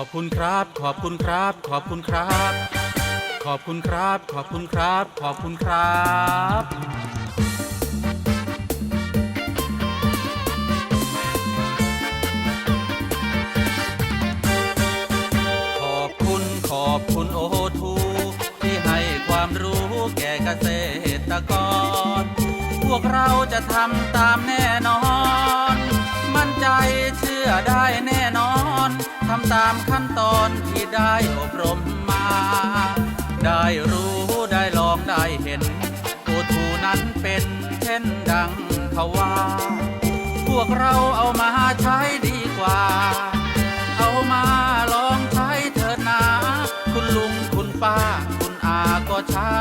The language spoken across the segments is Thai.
อบคุณครับ ขอบคุณครับ ขอบคุณครับ ขอบคุณครับ ขอบคุณครับ ขอบคุณครับขอบคุณขอบคุณโอทูที่ให้ความรู้แก่เกษตรกร พวกเราจะทำตามแน่นอน มั่นใจเชื่อได้แน่นอน ทำตามขั้นตอนที่ได้อบรมมา ได้รู้ได้ลองได้เห็นโอทูนั้นเป็นเช่นดังเขาว่า พวกเราเอามาใช้ดีกว่า เอามาลองใช้เถิดนา คุณลุงคุณป้า คุณอาก็ใช้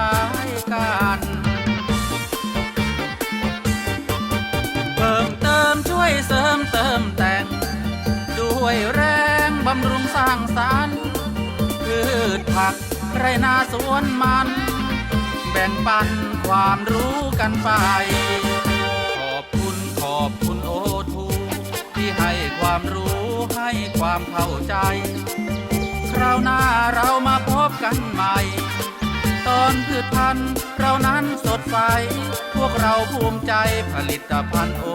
กัน บำรุงสร้างสรรค์พืชผักไรนาสวนมัน แบ่งปันความรู้กันไป ขอบคุณขอบคุณโอทูที่ให้ความรู้ให้ความเข้าใจ คราวหน้าเรามาพบกันใหม่ ตอนพืชพันธุ์เรานั้นสดใส พวกเราภูมิใจผลิตภัณฑ์โอ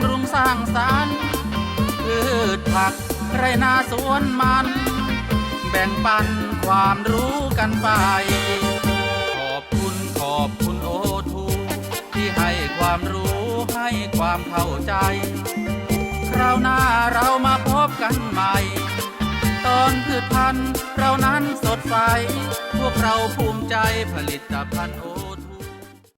ำรุงสร้างสรรค์พืชผักไรนาสวนมัน แบ่งปันความรู้กันไป ขอบคุณขอบคุณโอทูที่ให้ความรู้ให้ความเข้าใจ คราวหน้าเรามาพบกันใหม่ ตอนพืชพันธุ์เรานั้นสดใส พวกเราภูมิใจผลิตภัณฑ์โอ